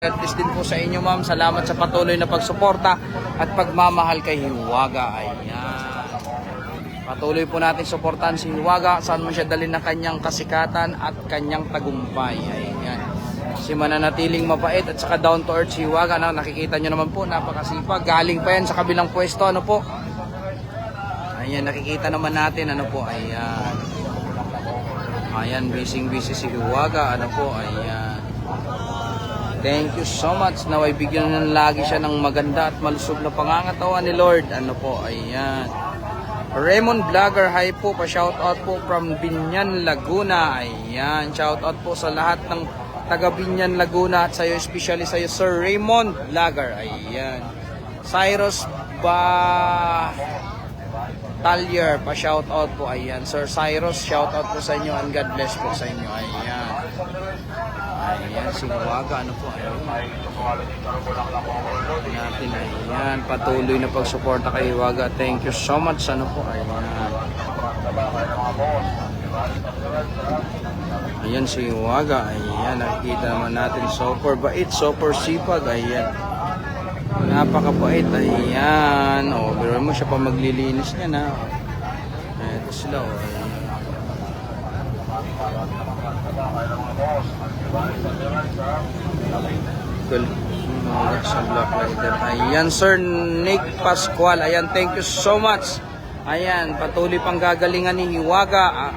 God bless din po sa inyo ma'am. Salamat sa patuloy na pagsuporta at pagmamahal kay Hiwaga. Ayan. Patuloy po natin suportahan si Hiwaga saan man siya dalhin ng kanyang kasikatan at kanyang tagumpay. Ayan. Si mananatiling mabait at saka down to earth si Hiwaga. Na, nakikita nyo naman po, napakasipag. Galing pa yan sa kabilang pwesto. Ano po? Ayan, nakikita naman natin. Ano po? Ayan. Ayan, busy busy si Hiwaga. Ano po? Ayan. Thank you so much. Naway bigyan ng lagi siya ng maganda at malusog na pangangatawan ni Lord. Ano po, ayan. Raymond Vlogger, hi po. Pa-shoutout po from Binyan, Laguna. Ayan, shoutout po sa lahat ng taga Binyan, Laguna at sa'yo, especially sa'yo, Sir Raymond Vlogger. Ayan. Cyrus ba... Talyer, pa-shoutout po. Ayan. Sir Cyrus, shoutout po sa inyo and God bless po sa inyo. Ayan. Ayan, si Waga, ano po, ayan. Natin, ayan, patuloy na pagsuporta kay Waga. Thank you so much, ano po, ayan. Ayan si Waga, ayan, nakikita naman natin, super bait, super sipag, ayan. Napakabait, ayan. O, pero mo siya pa maglilinis niya na. Ito sila, o, ayan. Cool. Mga sa Black Rider. Ayan, Sir Nick Pascual. Ayan, thank you so much. Ayan, patuloy pang gagalingan ni Hiwaga. Ah,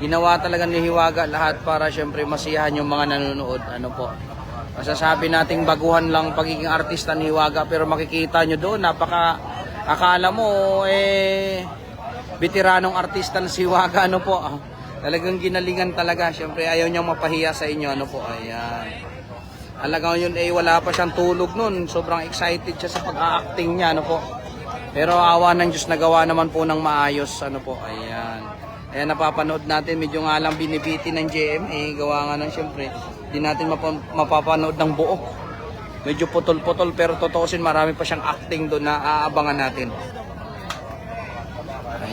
ginawa talaga ni Hiwaga lahat para syempre masiyahan yung mga nanonood. Ano po. Masasabi nating baguhan lang pagiging artista ni Hiwaga pero makikita nyo doon, napaka akala mo eh veteranong artista na si Hiwaga ano po. Ah, talagang ginalingan talaga. Syempre ayaw niyang mapahiya sa inyo ano po. Ayan. Alagang yun eh wala pa siyang tulog nun. Sobrang excited siya sa pag-acting niya, ano po. Pero awa ng Diyos nagawa naman po ng maayos, ano po. Ayan. Ayan napapanood natin, medyo nga lang binibiti ng GMA, gawa nga ng syempre, di natin mapa- mapapanood ng buo. Medyo putol-putol pero totoosin marami pa siyang acting doon na aabangan natin.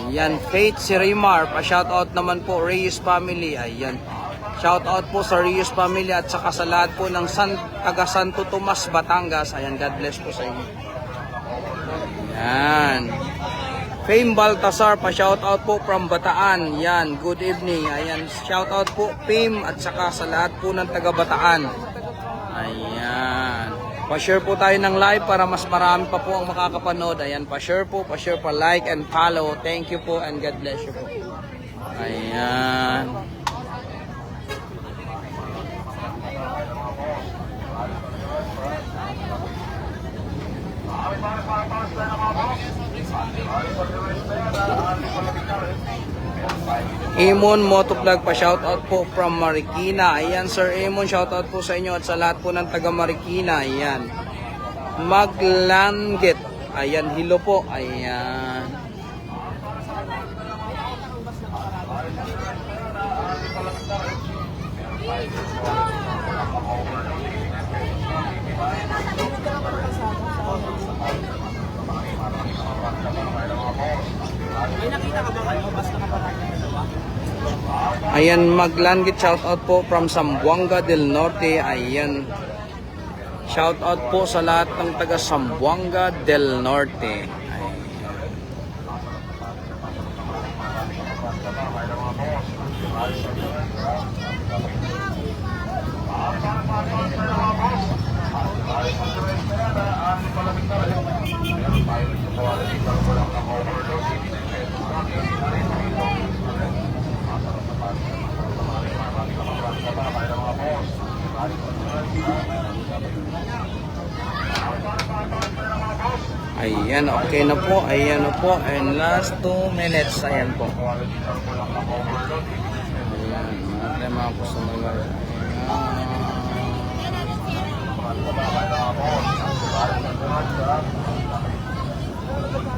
Ayan, Faith si Raymar, pa-shoutout naman po, Reyes family. Ayan. Shoutout po sa Reyes family at saka sa lahat po ng San, taga Santo Tomas, Batangas. Ayan, God bless po sa inyo. Ayan. Fame Baltasar, pa-shoutout po from Bataan. Yan, good evening. Ayan, shoutout po Fame at saka sa lahat po ng taga Bataan. Ayan. Pa-share po tayo ng live para mas marami pa po ang makakapanood. Ayan, pa-share po, pa-share, pa-like and follow. Thank you po and God bless you po. Ayan. Imon Motovlog pa shoutout po from Marikina. Ayan Sir Imon, shoutout po sa inyo at sa lahat po ng taga Marikina. Ayan. Maglanggit. Ayan, hilo po. Ayan. Ayan, Maglanggit shoutout po from Sambuanga del Norte. Ayan. Shoutout po sa lahat ng taga Sambuanga del Norte. Ayan. Okay na po. Ayan na po. And last 2 minutes. Ayan po. Ayan, mga mga customer.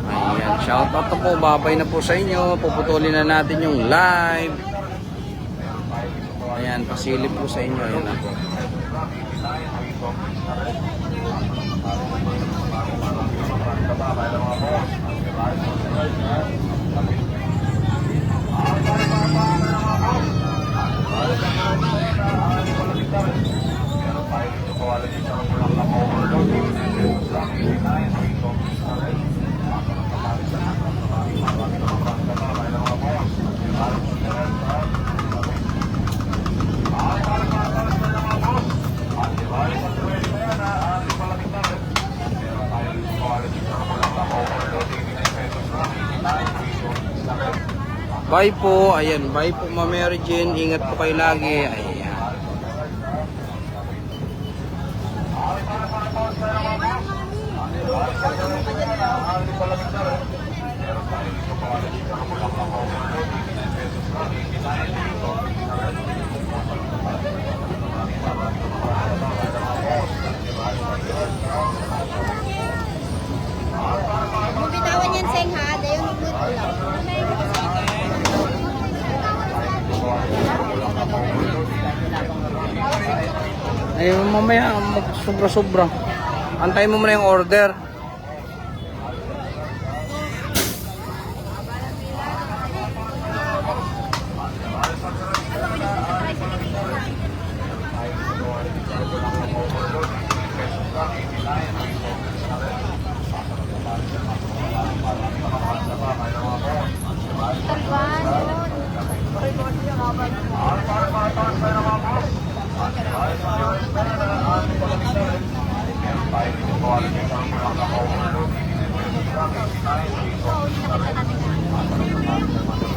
Ayan, shout out po. Babay na po sa inyo. Puputulin na natin yung live. Ayan, pasilip po sa inyo. Ayan na po. Bye po. Ayan, bye po Ma'am Mary Jane. Ingat po kayo lagi. Ayan. Ay, mamaya, mag- sobra-sobra. Antay mo muna yung order. Thank you. 最後。